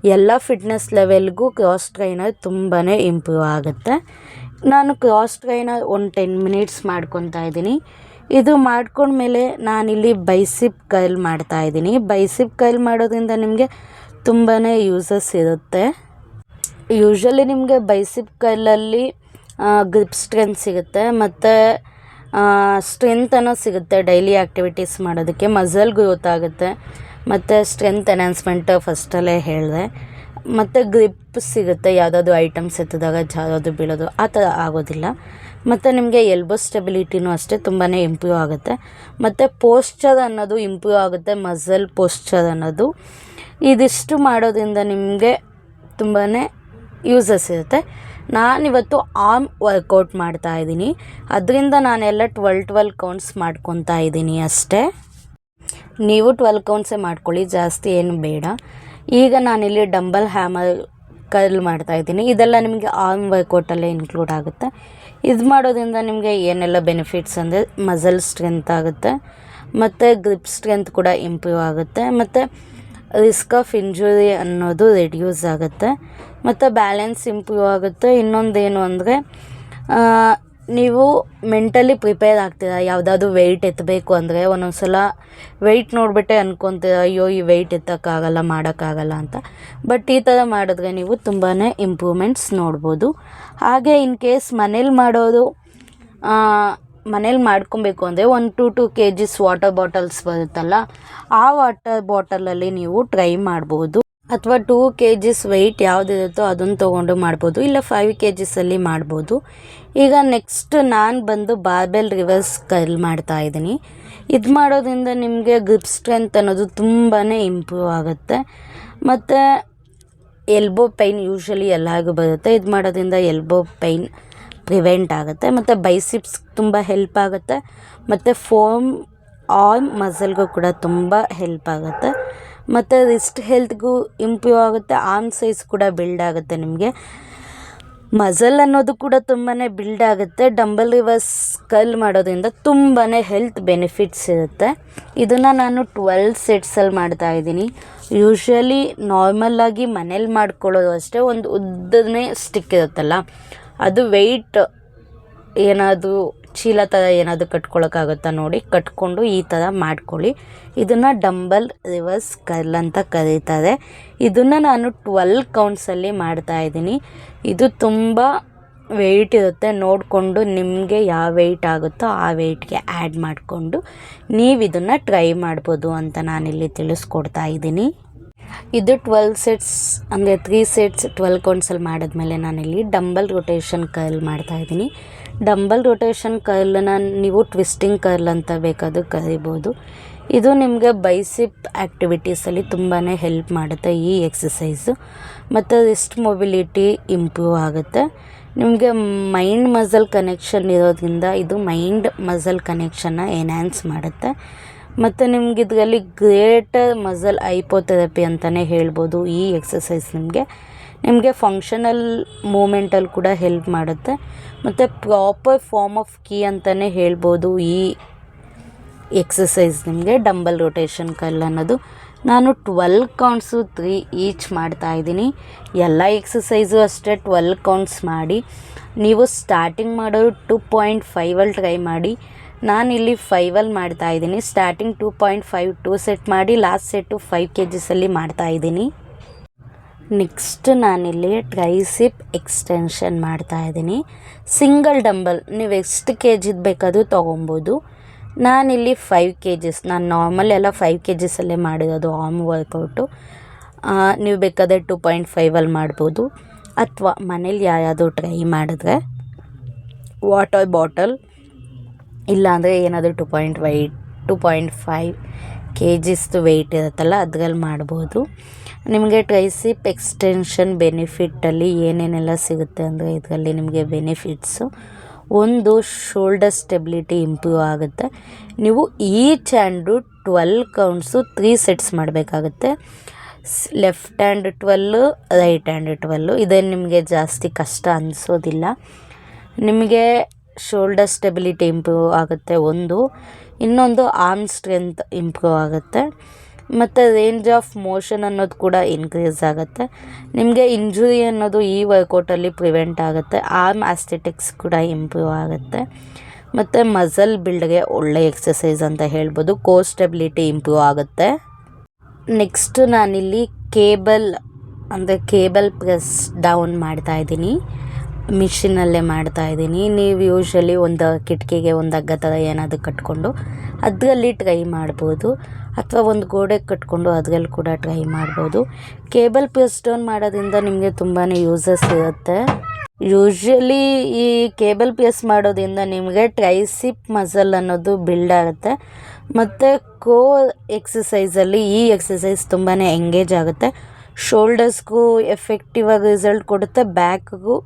ಎಲ್ಲ ಫಿಟ್ನೆಸ್ ಲೆವೆಲ್ಗೂ ಕ್ರಾಸ್ ಟ್ರೈನರ್ ತುಂಬಾ ಇಂಪ್ರೂವ್ ಆಗುತ್ತೆ. ನಾನು ಕಾಸ್ಟ್ಗೈನ ಒಂದು ಟೆನ್ ಮಿನಿಟ್ಸ್ ಮಾಡ್ಕೊತಾ ಇದ್ದೀನಿ. ಇದು ಮಾಡ್ಕೊಂಡ್ಮೇಲೆ ನಾನಿಲ್ಲಿ ಬೈಸಿಪ್ ಕೈಲ್ ಮಾಡ್ತಾ ಇದ್ದೀನಿ. ಬೈಸಿಪ್ ಕೈಲ್ ಮಾಡೋದ್ರಿಂದ ನಿಮಗೆ ತುಂಬಾ ಯೂಸಸ್ ಇರುತ್ತೆ. ಯೂಶ್ವಲಿ ನಿಮಗೆ ಬೈಸಿಪ್ ಕೈಲಲ್ಲಿ ಗ್ರಿಪ್ ಸ್ಟ್ರೆಂತ್ ಸಿಗುತ್ತೆ. ಮತ್ತು ಸ್ಟ್ರೆಂತ್ ಅನ್ನೋ ಸಿಗುತ್ತೆ ಡೈಲಿ ಆ್ಯಕ್ಟಿವಿಟೀಸ್ ಮಾಡೋದಕ್ಕೆ. ಮಸಲ್ ಗ್ರೋತ್ ಆಗುತ್ತೆ. ಮತ್ತು ಸ್ಟ್ರೆಂತ್ ಎನ್ಹಾನ್ಸ್ಮೆಂಟ್ ಫಸ್ಟಲ್ಲೇ ಹೇಳಿದೆ. ಮತ್ತು ಗ್ರಿಪ್ ಸಿಗುತ್ತೆ, ಯಾವುದಾದ್ರು ಐಟಮ್ಸ್ ಎತ್ತಿದಾಗ ಜಾರೋದು, ಬೀಳೋದು, ಆ ಥರ ಆಗೋದಿಲ್ಲ. ಮತ್ತು ನಿಮಗೆ ಎಲ್ಬೋ ಸ್ಟೆಬಿಲಿಟಿನೂ ಅಷ್ಟೇ ತುಂಬಾ ಇಂಪ್ರೂವ್ ಆಗುತ್ತೆ. ಮತ್ತು ಪೋಸ್ಚರ್ ಅನ್ನೋದು ಇಂಪ್ರೂವ್ ಆಗುತ್ತೆ ಮಸಲ್ ಪೋಸ್ಚರ್ ಅನ್ನೋದು. ಇದಿಷ್ಟು ಮಾಡೋದ್ರಿಂದ ನಿಮಗೆ ತುಂಬಾ ಯೂಸಸ್ ಇರುತ್ತೆ. ನಾನಿವತ್ತು ಆರ್ಮ್ ವರ್ಕೌಟ್ ಮಾಡ್ತಾ ಇದ್ದೀನಿ. ಅದರಿಂದ ನಾನೆಲ್ಲ ಟ್ವೆಲ್ ಟ್ವೆಲ್ ಕೌಂಟ್ಸ್ ಮಾಡ್ಕೊತಾ ಇದ್ದೀನಿ ಅಷ್ಟೇ. ನೀವು ಟ್ವೆಲ್ ಕೌಂಟ್ಸೇ ಮಾಡ್ಕೊಳ್ಳಿ, ಜಾಸ್ತಿ ಏನು ಬೇಡ. ಈಗ ನಾನಿಲ್ಲಿ ಡಂಬಲ್ ಹ್ಯಾಮರ್ ಕರ್ಲ್ ಮಾಡ್ತಾ ಇದ್ದೀನಿ. ಇದೆಲ್ಲ ನಿಮಗೆ ಆರ್ಮ್ ವರ್ಕೌಟಲ್ಲೇ ಇನ್ಕ್ಲೂಡ್ ಆಗುತ್ತೆ. ಇದು ಮಾಡೋದ್ರಿಂದ ನಿಮಗೆ ಏನೆಲ್ಲ ಬೆನಿಫಿಟ್ಸ್ ಅಂದರೆ ಮಸಲ್ ಸ್ಟ್ರೆಂತ್ ಆಗುತ್ತೆ. ಮತ್ತು ಗ್ರಿಪ್ ಸ್ಟ್ರೆಂತ್ ಕೂಡ ಇಂಪ್ರೂವ್ ಆಗುತ್ತೆ. ಮತ್ತು ರಿಸ್ಕ್ ಆಫ್ ಇಂಜುರಿ ಅನ್ನೋದು ರೆಡ್ಯೂಸ್ ಆಗುತ್ತೆ. ಮತ್ತು ಬ್ಯಾಲೆನ್ಸ್ ಇಂಪ್ರೂವ್ ಆಗುತ್ತೆ. ಇನ್ನೊಂದೇನು ಅಂದರೆ ನೀವು ಮೆಂಟಲಿ ಪ್ರಿಪೇರ್ ಆಗ್ತೀರಾ? ಯಾವುದಾದ್ರು ವೆಯ್ಟ್ ಎತ್ತಬೇಕು ಅಂದರೆ ಒಂದೊಂದು ಸಲ ವೆಯ್ಟ್ ನೋಡಿಬಿಟ್ಟೆ ಅನ್ಕೊತೀರ, ಅಯ್ಯೋ, ಈ ವೆಯ್ಟ್ ಎತ್ತಕ್ಕಾಗಲ್ಲ, ಮಾಡೋಕ್ಕಾಗಲ್ಲ ಅಂತ. ಬಟ್ ಈ ಥರ ಮಾಡಿದ್ರೆ ನೀವು ತುಂಬಾ ಇಂಪ್ರೂವ್ಮೆಂಟ್ಸ್ ನೋಡ್ಬೋದು. ಹಾಗೆ ಇನ್ ಕೇಸ್ ಮನೇಲಿ ಮಾಡೋದು ಮನೇಲಿ ಮಾಡ್ಕೊಬೇಕು ಅಂದರೆ one to two K Gs water bottles ಬರುತ್ತಲ್ಲ, ಆ ವಾಟರ್ ಬಾಟಲಲ್ಲಿ ನೀವು ಟ್ರೈ ಮಾಡ್ಬೋದು. ಅಥವಾ ಟೂ ಕೆ ಜಿಸ್ ವೆಯ್ಟ್ ಯಾವುದಿರುತ್ತೋ ಅದನ್ನು ತೊಗೊಂಡು ಮಾಡ್ಬೋದು, ಇಲ್ಲ ಫೈವ್ ಕೆ ಜಿಸಲ್ಲಿ ಮಾಡ್ಬೋದು. ಈಗ ನೆಕ್ಸ್ಟ್ ನಾನು ಬಂದು ಬಾರ್ಬೆಲ್ ರಿವರ್ಸ್ ಕರ್ಲ್ ಮಾಡ್ತಾ ಇದ್ದೀನಿ. ಇದು ಮಾಡೋದ್ರಿಂದ ನಿಮಗೆ ಗ್ರಿಪ್ ಸ್ಟ್ರೆಂತ್ ಅನ್ನೋದು ತುಂಬಾ ಇಂಪ್ರೂವ್ ಆಗುತ್ತೆ. ಮತ್ತು ಎಲ್ಬೋ ಪೈನ್ ಯೂಶ್ವಲಿ ಎಲ್ಲರಿಗೂ ಬರುತ್ತೆ. ಇದು ಮಾಡೋದ್ರಿಂದ ಎಲ್ಬೋ ಪೈನ್ ಪ್ರಿವೆಂಟ್ ಆಗುತ್ತೆ. ಮತ್ತು ಬೈಸಿಪ್ಸ್ ತುಂಬ ಹೆಲ್ಪ್ ಆಗುತ್ತೆ. ಮತ್ತು ಫೋಮ್ ಆರ್ಮ್ ಮಸಲ್ಗೂ ಕೂಡ ತುಂಬ ಹೆಲ್ಪ್ ಆಗುತ್ತೆ. ಮತ್ತು ರಿಸ್ಟ್ ಹೆಲ್ತ್ಗೂ ಇಂಪ್ರೂವ್ ಆಗುತ್ತೆ ಆರ್ಮ್ ಸೈಜ್ ಕೂಡ ಬಿಲ್ಡ್ ಆಗುತ್ತೆ ನಿಮಗೆ. ಮಸಲ್ ಅನ್ನೋದು ಕೂಡ ತುಂಬಾ ಬಿಲ್ಡ್ ಆಗುತ್ತೆ ಡಂಬಲ್ ರಿವರ್ಸ್ ಕಲ್ ಮಾಡೋದ್ರಿಂದ ತುಂಬಾ ಹೆಲ್ತ್ ಬೆನಿಫಿಟ್ಸ್ ಇರುತ್ತೆ. ಇದನ್ನು ನಾನು ಟ್ವೆಲ್ ಸೆಟ್ಸಲ್ಲಿ ಮಾಡ್ತಾ ಇದ್ದೀನಿ. ಯೂಶ್ವಲಿ ನಾರ್ಮಲ್ಲಾಗಿ ಮನೇಲಿ ಮಾಡ್ಕೊಳ್ಳೋದು ಅಷ್ಟೇ, ಒಂದು ಉದ್ದನೇ ಸ್ಟಿಕ್ ಇರುತ್ತಲ್ಲ, ಅದು ವೆಯ್ಟ್ ಏನಾದರೂ ಚೀಲ ಥರ ಏನಾದರೂ ಕಟ್ಕೊಳಕ್ಕಾಗುತ್ತಾ ನೋಡಿ, ಕಟ್ಕೊಂಡು ಈ ಥರ ಮಾಡ್ಕೊಳ್ಳಿ. ಇದನ್ನು ಡಂಬಲ್ ರಿವರ್ಸ್ ಕರ್ಲ್ ಅಂತ ಕರೀತಾರೆ. ಇದನ್ನು ನಾನು ಟ್ವೆಲ್ ಕೌಂಟ್ಸಲ್ಲಿ ಮಾಡ್ತಾ ಇದ್ದೀನಿ. ಇದು ತುಂಬ ವೆಯ್ಟ್ ಇರುತ್ತೆ. ನೋಡಿಕೊಂಡು ನಿಮಗೆ ಯಾವ ವೆಯ್ಟ್ ಆಗುತ್ತೋ ಆ ವೆಯ್ಟ್ಗೆ ಆ್ಯಡ್ ಮಾಡಿಕೊಂಡು ನೀವು ಇದನ್ನು ಟ್ರೈ ಮಾಡ್ಬೋದು ಅಂತ ನಾನಿಲ್ಲಿ ತಿಳಿಸ್ಕೊಡ್ತಾ ಇದ್ದೀನಿ. ಇದು ಟ್ವೆಲ್ ಸೆಟ್ಸ್ ಅಂದರೆ ತ್ರೀ ಸೆಟ್ಸ್ ಟ್ವೆಲ್ ಕೌಂಟ್ಸಲ್ಲಿ ಮಾಡಿದ್ಮೇಲೆ ನಾನಿಲ್ಲಿ ಡಂಬಲ್ ರೊಟೇಷನ್ ಕರ್ಲ್ ಮಾಡ್ತಾ ಇದ್ದೀನಿ. ಡಂಬಲ್ ರೊಟೇಷನ್ ಕರ್ಲನ್ನು ನೀವು ಟ್ವಿಸ್ಟಿಂಗ್ ಕರ್ಲ್ ಅಂತ ಬೇಕಾದರೂ ಕರಿಬೋದು. ಇದು ನಿಮಗೆ ಬೈಸಿಪ್ ಆ್ಯಕ್ಟಿವಿಟೀಸಲ್ಲಿ ತುಂಬಾ ಹೆಲ್ಪ್ ಮಾಡುತ್ತೆ ಈ ಎಕ್ಸಸೈಸು ಮತ್ತು ರಿಸ್ಟ್ ಮೊಬಿಲಿಟಿ ಇಂಪ್ರೂವ್ ಆಗುತ್ತೆ. ನಿಮಗೆ ಮೈಂಡ್ ಮಸಲ್ ಕನೆಕ್ಷನ್ ಇರೋದ್ರಿಂದ ಇದು ಮೈಂಡ್ ಮಸಲ್ ಕನೆಕ್ಷನ್ನ ಎನ್ಹ್ಯಾನ್ಸ್ ಮಾಡುತ್ತೆ. ಮತ್ತು ನಿಮ್ಗೆ ಇದರಲ್ಲಿ ಗ್ರೇಟರ್ ಮಸಲ್ ಐಪೋಥೆರಪಿ ಅಂತಲೇ ಹೇಳ್ಬೋದು ಈ ಎಕ್ಸಸೈಸ್ ನಿಮಗೆ. ನಿಮಗೆ ಫಂಕ್ಷನಲ್ ಮೂಮೆಂಟಲ್ಲಿ ಕೂಡ ಹೆಲ್ಪ್ ಮಾಡುತ್ತೆ. ಮತ್ತು ಪ್ರಾಪರ್ ಫಾರ್ಮ್ ಆಫ್ ಕೀ ಅಂತಲೇ ಹೇಳ್ಬೋದು. ಈ ಎಕ್ಸಸೈಸ್ ನಿಮಗೆ ಡಂಬಲ್ ರೊಟೇಷನ್ ಕಲ್ ಅನ್ನೋದು. ನಾನು ಟ್ವೆಲ್ ಕೌಂಟ್ಸು ತ್ರೀ ಈಚ್ ಮಾಡ್ತಾ ಇದ್ದೀನಿ. ಎಲ್ಲ ಎಕ್ಸಸೈಸು ಅಷ್ಟೇ ಟ್ವೆಲ್ ಕೌಂಟ್ಸ್ ಮಾಡಿ. ನೀವು ಸ್ಟಾರ್ಟಿಂಗ್ ಮಾಡೋರು ಟು ಪಾಯಿಂಟ್ ಫೈವಲ್ಲಿ ಟ್ರೈ ಮಾಡಿ. ನಾನಿಲ್ಲಿ ಫೈವಲ್ಲಿ ಮಾಡ್ತಾ ಇದ್ದೀನಿ. Starting two point five two set ಮಾಡಿ ಲಾಸ್ಟ್ ಸೆಟ್ಟು ಫೈವ್ ಕೆ ಜಿಸಲ್ಲಿ ಮಾಡ್ತಾ ಇದ್ದೀನಿ. ನೆಕ್ಸ್ಟ್ ನಾನಿಲ್ಲಿ ಟ್ರೈಸಿಪ್ ಎಕ್ಸ್ಟೆನ್ಷನ್ ಮಾಡ್ತಾ ಇದ್ದೀನಿ. ಸಿಂಗಲ್ ಡಂಬಲ್, ನೀವು ಎಷ್ಟು ಕೆ ಜಿದು ಬೇಕಾದರೂ ತೊಗೊಬೋದು. ನಾನಿಲ್ಲಿ ಫೈವ್ ಕೆ ಜಿಸ್ ನಾನು ನಾರ್ಮಲ್ ಎಲ್ಲ ಫೈವ್ ಕೆ ಜಿಸಲ್ಲೇ ಮಾಡಿರೋದು ಆಮ್ ವರ್ಕೌಟು ನೀವು ಬೇಕಾದರೆ ಟು ಪಾಯಿಂಟ್ ಫೈವಲ್ಲಿ ಮಾಡ್ಬೋದು. ಅಥವಾ ಮನೇಲಿ ಯಾರಾದರೂ ಟ್ರೈ ಮಾಡಿದ್ರೆ ವಾಟರ್ ಬಾಟಲ್ ಇಲ್ಲಾಂದರೆ ಏನಾದರೂ two point weight two point five K ಜಿಸ್ದು weight ಇರುತ್ತಲ್ಲ, ಅದ್ರಲ್ಲಿ ಮಾಡ್ಬೋದು. ನಿಮಗೆ ಟ್ರೈಸಿಪ್ ಎಕ್ಸ್ಟೆನ್ಷನ್ ಬೆನಿಫಿಟ್ಟಲ್ಲಿ ಏನೇನೆಲ್ಲ ಸಿಗುತ್ತೆ ಅಂದರೆ ಇದರಲ್ಲಿ ನಿಮಗೆ ಬೆನಿಫಿಟ್ಸು. ಒಂದು ಶೋಲ್ಡರ್ ಸ್ಟೆಬಿಲಿಟಿ ಇಂಪ್ರೂವ್ ಆಗುತ್ತೆ. ನೀವು each and twelve counts three sets ಮಾಡಬೇಕಾಗುತ್ತೆ. Left hand twelve right hand twelve ಇದೇನು ನಿಮಗೆ ಜಾಸ್ತಿ ಕಷ್ಟ ಅನಿಸೋದಿಲ್ಲ. ನಿಮಗೆ ಶೋಲ್ಡರ್ ಸ್ಟೆಬಿಲಿಟಿ ಇಂಪ್ರೂವ್ ಆಗುತ್ತೆ. ಒಂದು, ಇನ್ನೊಂದು ಆರ್ಮ್ ಸ್ಟ್ರೆಂತ್ ಇಂಪ್ರೂವ್ ಆಗುತ್ತೆ. ಮತ್ತು ರೇಂಜ್ ಆಫ್ ಮೋಷನ್ ಅನ್ನೋದು ಕೂಡ ಇನ್ಕ್ರೀಸ್ ಆಗುತ್ತೆ. ನಿಮಗೆ ಇಂಜುರಿ ಅನ್ನೋದು ಈ ವರ್ಕೌಟಲ್ಲಿ ಪ್ರಿವೆಂಟ್ ಆಗುತ್ತೆ. ಆರ್ಮ್ ಆಸ್ಥೆಟಿಕ್ಸ್ ಕೂಡ ಇಂಪ್ರೂವ್ ಆಗುತ್ತೆ. ಮತ್ತು ಮಸಲ್ ಬಿಲ್ಡ್ಗೆ ಒಳ್ಳೆ ಎಕ್ಸಸೈಸ್ ಅಂತ ಹೇಳ್ಬೋದು. ಕೋರ್ ಸ್ಟೆಬಿಲಿಟಿ ಇಂಪ್ರೂವ್ ಆಗುತ್ತೆ. ನೆಕ್ಸ್ಟು ನಾನಿಲ್ಲಿ ಕೇಬಲ್ ಅಂದರೆ ಕೇಬಲ್ ಪ್ರೆಸ್ ಡೌನ್ ಮಾಡ್ತಾ ಇದ್ದೀನಿ. ಮಿಷಿನಲ್ಲೇ ಮಾಡ್ತಾ ಇದ್ದೀನಿ. ನೀವು ಯೂಶ್ವಲಿ ಒಂದು ಕಿಟಕಿಗೆ, ಒಂದು ಹಗ್ಗ ಥರ ಏನಾದರೂ ಕಟ್ಕೊಂಡು ಅದರಲ್ಲಿ ಟ್ರೈ ಮಾಡ್ಬೋದು. ಅಥವಾ ಒಂದು ಗೋಡೆ ಕಟ್ಕೊಂಡು ಅದರಲ್ಲಿ ಕೂಡ ಟ್ರೈ ಮಾಡ್ಬೋದು. ಕೇಬಲ್ ಪ್ರೆಸ್ ಡೌನ್ ಮಾಡೋದ್ರಿಂದ ನಿಮಗೆ ತುಂಬಾ ಯೂಸಸ್ ಇರುತ್ತೆ ಯೂಶ್ವಲಿ ಈ ಕೇಬಲ್ ಪ್ರೆಸ್ ಮಾಡೋದ್ರಿಂದ ನಿಮಗೆ ಟ್ರೈಸಿಪ್ ಮಸಲ್ ಅನ್ನೋದು ಬಿಲ್ಡ್ ಆಗುತ್ತೆ. ಮತ್ತು ಕೋ ಎಕ್ಸಸೈಸಲ್ಲಿ ಈ ಎಕ್ಸಸೈಸ್ ತುಂಬಾ ಎಂಗೇಜ್ ಆಗುತ್ತೆ. ಶೋಲ್ಡರ್ಸ್ಗೂ ಎಫೆಕ್ಟಿವ್ ಆಗಿ ರಿಸಲ್ಟ್ ಕೊಡುತ್ತೆ ಬ್ಯಾಕ್ಗೂ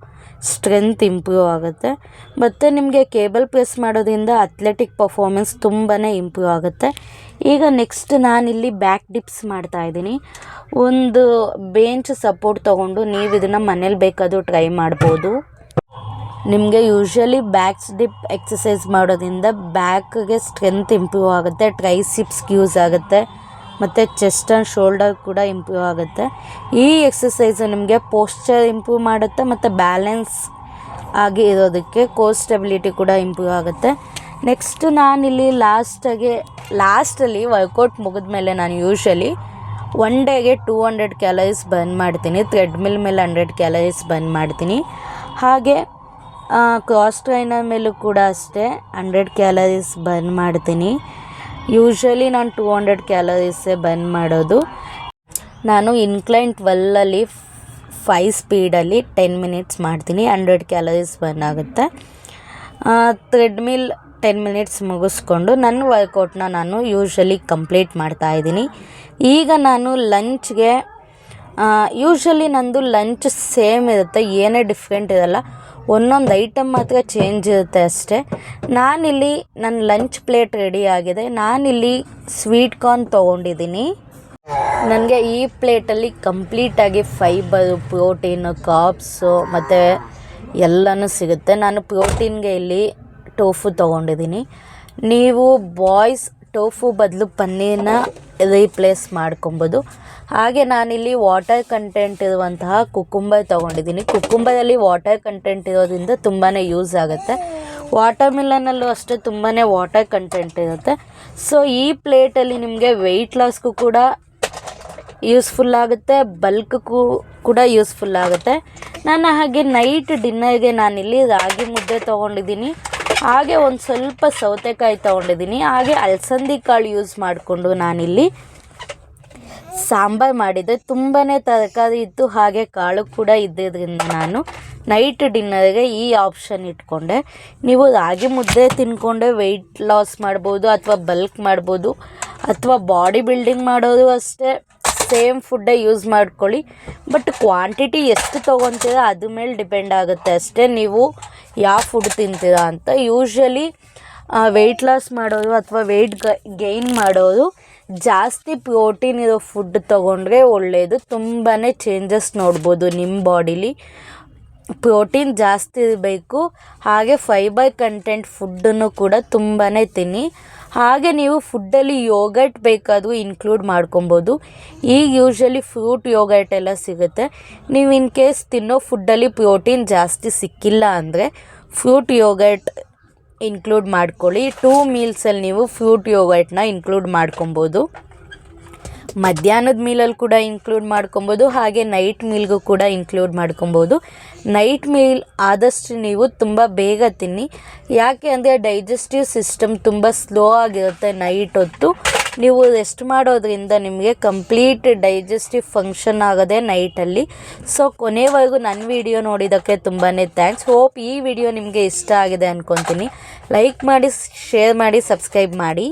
ಸ್ಟ್ರೆಂತ್ ಇಂಪ್ರೂವ್ ಆಗುತ್ತೆ. ಮತ್ತು ನಿಮಗೆ ಕೇಬಲ್ ಪ್ರೆಸ್ ಮಾಡೋದ್ರಿಂದ ಅಥ್ಲೆಟಿಕ್ ಪರ್ಫಾರ್ಮೆನ್ಸ್ ತುಂಬಾ ಇಂಪ್ರೂವ್ ಆಗುತ್ತೆ. ಈಗ ನೆಕ್ಸ್ಟ್ ನಾನಿಲ್ಲಿ ಬ್ಯಾಕ್ ಡಿಪ್ಸ್ ಮಾಡ್ತಾ ಇದ್ದೀನಿ. ಒಂದು ಬೆಂಚ್ ಸಪೋರ್ಟ್ ತೊಗೊಂಡು ನೀವು ಇದನ್ನು ಮನೇಲಿ ಬೇಕಾದರೂ ಟ್ರೈ ಮಾಡ್ಬೋದು. ನಿಮಗೆ ಯೂಶ್ವಲಿ ಬ್ಯಾಕ್ಸ್ ಡಿಪ್ ಎಕ್ಸಸೈಸ್ ಮಾಡೋದ್ರಿಂದ ಬ್ಯಾಕ್ಗೆ ಸ್ಟ್ರೆಂತ್ ಇಂಪ್ರೂವ್ ಆಗುತ್ತೆ ಟ್ರೈ ಸಿಪ್ಸ್ಗೆ ಯೂಸ್ ಆಗುತ್ತೆ, ಮತ್ತು ಚೆಸ್ಟ್ ಆ್ಯಂಡ್ ಶೋಲ್ಡರ್ ಕೂಡ ಇಂಪ್ರೂವ್ ಆಗುತ್ತೆ. ಈ ಎಕ್ಸಸೈಸು ನಿಮಗೆ ಪೋಸ್ಚರ್ ಇಂಪ್ರೂವ್ ಮಾಡುತ್ತೆ, ಮತ್ತು ಬ್ಯಾಲೆನ್ಸ್ ಆಗಿ ಇರೋದಕ್ಕೆ ಕೋರ್ ಸ್ಟೆಬಿಲಿಟಿ ಕೂಡ ಇಂಪ್ರೂವ್ ಆಗುತ್ತೆ. ನೆಕ್ಸ್ಟ್ ನಾನಿಲ್ಲಿ ಲಾಸ್ಟಾಗೆ ಲಾಸ್ಟಲ್ಲಿ ವರ್ಕೌಟ್ ಮುಗಿದ್ಮೇಲೆ ನಾನು ಯೂಶ್ವಲಿ ಒನ್ ಡೇಗೆ ಟೂ ಹಂಡ್ರೆಡ್ ಕ್ಯಾಲರೀಸ್ ಬರ್ನ್ ಮಾಡ್ತೀನಿ. ಥ್ರೆಡ್ಮಿಲ್ ಮೇಲೆ ಹಂಡ್ರೆಡ್ ಕ್ಯಾಲರೀಸ್ ಬರ್ನ್ ಮಾಡ್ತೀನಿ. ಹಾಗೆ ಕ್ರಾಸ್ ಟ್ರೈನರ್ ಮೇಲೂ ಕೂಡ ಅಷ್ಟೇ ಹಂಡ್ರೆಡ್ ಕ್ಯಾಲರೀಸ್ ಬರ್ನ್ ಮಾಡ್ತೀನಿ. ಯೂಶ್ವಲಿ ನಾನು ಟೂ ಹಂಡ್ರೆಡ್ ಕ್ಯಾಲರೀಸೇ ಬರ್ನ್ ಮಾಡೋದು. ನಾನು ಇನ್ಕ್ಲೈನ್ ಟ್ವೆಲ್ಲಲ್ಲಿ ಫೈ ಸ್ಪೀಡಲ್ಲಿ ಟೆನ್ ಮಿನಿಟ್ಸ್ ಮಾಡ್ತೀನಿ. ಹಂಡ್ರೆಡ್ ಕ್ಯಾಲರೀಸ್ ಬರ್ನ್ ಆಗುತ್ತೆ. ಥ್ರೆಡ್ಮಿಲ್ ಟೆನ್ ಮಿನಿಟ್ಸ್ ಮುಗಿಸ್ಕೊಂಡು ನನ್ನ ವರ್ಕೌಟ್ನ ನಾನು ಯೂಶ್ವಲಿ ಕಂಪ್ಲೀಟ್ ಮಾಡ್ತಾ ಇದ್ದೀನಿ. ಈಗ ನಾನು ಲಂಚ್ಗೆ ಯೂಶ್ವಲಿ ನಂದು ಲಂಚ್ ಸೇಮ್ ಇರುತ್ತೆ, ಏನೇ ಡಿಫ್ರೆಂಟ್ ಇರಲ್ಲ ಒಂದೊಂದು ಐಟಮ್ ಮಾತ್ರ ಚೇಂಜ್ ಇರುತ್ತೆ ಅಷ್ಟೇ. ನಾನಿಲ್ಲಿ ನನ್ನ ಲಂಚ್ ಪ್ಲೇಟ್ ರೆಡಿ ಆಗಿದೆ. ನಾನಿಲ್ಲಿ ಸ್ವೀಟ್ ಕಾರ್ನ್ ತೊಗೊಂಡಿದ್ದೀನಿ. ನನಗೆ ಈ ಪ್ಲೇಟಲ್ಲಿ ಕಂಪ್ಲೀಟಾಗಿ ಫೈಬರು ಪ್ರೋಟೀನು ಕಾಪ್ಸು ಮತ್ತು ಎಲ್ಲನೂ ಸಿಗುತ್ತೆ. ನಾನು ಪ್ರೋಟೀನ್ಗೆ ಇಲ್ಲಿ ಟೋಫು ತೊಗೊಂಡಿದ್ದೀನಿ. ನೀವು ಬಾಯ್ಸ್ ಟೋಫು ಬದಲು ಪನ್ನೀರ್ನ ರೀಪ್ಲೇಸ್ ಮಾಡ್ಕೊಬೋದು. ಹಾಗೆ ನಾನಿಲ್ಲಿ ವಾಟರ್ ಕಂಟೆಂಟ್ ಇರುವಂತಹ ಕುಕುಂಬರ್ ತೊಗೊಂಡಿದ್ದೀನಿ. ಕುಕುಂಬರಲ್ಲಿ ವಾಟರ್ ಕಂಟೆಂಟ್ ಇರೋದ್ರಿಂದ ತುಂಬಾ ಯೂಸ್ ಆಗುತ್ತೆ. ವಾಟರ್ ಮಿಲನಲ್ಲೂ ಅಷ್ಟೇ ತುಂಬಾ ವಾಟರ್ ಕಂಟೆಂಟ್ ಇರುತ್ತೆ. ಸೊ, ಈ ಪ್ಲೇಟಲ್ಲಿ ನಿಮಗೆ ವೆಯ್ಟ್ ಲಾಸ್ಗೂ ಕೂಡ ಯೂಸ್ಫುಲ್ ಆಗುತ್ತೆ. ಬಲ್ಕ್ಗೂ ಕೂಡ ಯೂಸ್ಫುಲ್ ಆಗುತ್ತೆ. ನಾನು ಹಾಗೆ ನೈಟ್ ಡಿನ್ನರ್ಗೆ ನಾನಿಲ್ಲಿ ರಾಗಿ ಮುದ್ದೆ ತೊಗೊಂಡಿದ್ದೀನಿ. ಹಾಗೆ ಒಂದು ಸ್ವಲ್ಪ ಸೌತೆಕಾಯಿ ತೊಗೊಂಡಿದ್ದೀನಿ. ಹಾಗೆ ಅಲಸಂದಿ ಕಾಳು ಯೂಸ್ ಮಾಡಿಕೊಂಡು ನಾನಿಲ್ಲಿ ಸಾಂಬಾರು ಮಾಡಿದ್ದೆ. ತುಂಬಾ ತರಕಾರಿ ಇತ್ತು, ಹಾಗೆ ಕಾಳು ಕೂಡ ಇದ್ದಿದ್ದರಿಂದ ನಾನು ನೈಟ್ ಡಿನ್ನರ್ಗೆ ಈ ಆಪ್ಷನ್ ಇಟ್ಕೊಂಡೆ. ನೀವು ರಾಗಿ ಮುದ್ದೆ ತಿನ್ಕೊಂಡೆ ವೆಯ್ಟ್ ಲಾಸ್ ಮಾಡ್ಬೋದು, ಅಥವಾ ಬಲ್ಕ್ ಮಾಡ್ಬೋದು, ಅಥವಾ ಬಾಡಿ ಬಿಲ್ಡಿಂಗ್ ಮಾಡೋದು ಅಷ್ಟೇ. ಸೇಮ್ ಫುಡ್ಡೇ ಯೂಸ್ ಮಾಡ್ಕೊಳ್ಳಿ. ಬಟ್ ಕ್ವಾಂಟಿಟಿ ಎಷ್ಟು ತೊಗೊತೀರ ಅದ್ರ ಮೇಲೆ ಡಿಪೆಂಡ್ ಆಗುತ್ತೆ ಅಷ್ಟೇ. ನೀವು ಯಾವ ಫುಡ್ ತಿಂತೀರಾ ಅಂತ. ಯೂಶ್ವಲಿ ವೆಯ್ಟ್ ಲಾಸ್ ಮಾಡೋರು ಅಥವಾ ವೆಯ್ಟ್ ಗೈನ್ ಮಾಡೋರು ಜಾಸ್ತಿ ಪ್ರೋಟೀನ್ ಇರೋ ಫುಡ್ ತೊಗೊಂಡ್ರೆ ಒಳ್ಳೆಯದು ತುಂಬಾ ಚೇಂಜಸ್ ನೋಡ್ಬೋದು ನಿಮ್ಮ ಬಾಡಿಲಿ ಪ್ರೋಟೀನ್ ಜಾಸ್ತಿ ಇರಬೇಕು. ಹಾಗೆ ಫೈಬರ್ ಕಂಟೆಂಟ್ ಫುಡ್ಡನ್ನು ಕೂಡ ತುಂಬಾ ತಿನ್ನಿ. ಹಾಗೆ ನೀವು ಫುಡ್ಡಲ್ಲಿ ಯೋಗಟ್ ಬೇಕಾದರೂ ಇನ್ಕ್ಲೂಡ್ ಮಾಡ್ಕೊಬೋದು. ಈಗ ಯೂಶ್ವಲಿ ಫ್ರೂಟ್ ಯೋಗಟ್ ಎಲ್ಲ ಸಿಗುತ್ತೆ. ನೀವು ಇನ್ ಕೇಸ್ ತಿನ್ನೋ ಫುಡ್ಡಲ್ಲಿ ಪ್ರೋಟೀನ್ ಜಾಸ್ತಿ ಸಿಕ್ಕಿಲ್ಲ ಅಂದರೆ ಫ್ರೂಟ್ ಯೋಗಟ್ ಇನ್ಕ್ಲೂಡ್ ಮಾಡ್ಕೊಳ್ಳಿ. ಟೂ ಮೀಲ್ಸಲ್ಲಿ ನೀವು ಫ್ರೂಟ್ ಯೋಗಟ್ನ ಇನ್ಕ್ಲೂಡ್ ಮಾಡ್ಕೊಬೋದು. ಮಧ್ಯಾಹ್ನದ ಮೀಲಲ್ಲಿ ಕೂಡ ಇನ್ಕ್ಲೂಡ್ ಮಾಡ್ಕೊಬೋದು, ಹಾಗೆ ನೈಟ್ ಮೀಲ್ಗೂ ಕೂಡ ಇನ್ಕ್ಲೂಡ್ ಮಾಡ್ಕೊಬೋದು. ನೈಟ್ ಮೀಲ್ ಆದಷ್ಟು ನೀವು ತುಂಬ ಬೇಗ ತಿನ್ನಿ. ಯಾಕೆ ಅಂದರೆ ಡೈಜೆಸ್ಟಿವ್ ಸಿಸ್ಟಮ್ ತುಂಬ ಸ್ಲೋ ಆಗಿರುತ್ತೆ ನೈಟ್ ಹೊತ್ತು. ನೀವು ರೆಸ್ಟ್ ಮಾಡೋದ್ರಿಂದ ನಿಮಗೆ ಕಂಪ್ಲೀಟ್ ಡೈಜೆಸ್ಟಿವ್ ಫಂಕ್ಷನ್ ಆಗೋದೆ ನೈಟಲ್ಲಿ ಸೊ ಕೊನೆವರೆಗೂ ನನ್ನ ವಿಡಿಯೋ ನೋಡಿದ್ದಕ್ಕೆ ತುಂಬಾ ಥ್ಯಾಂಕ್ಸ್ ಹೋಪ್ ಈ ವಿಡಿಯೋ ನಿಮಗೆ ಇಷ್ಟ ಆಗಿದೆ ಅಂದ್ಕೊತೀನಿ ಲೈಕ್ ಮಾಡಿ ಶೇರ್ ಮಾಡಿ ಸಬ್ಸ್ಕ್ರೈಬ್ ಮಾಡಿ.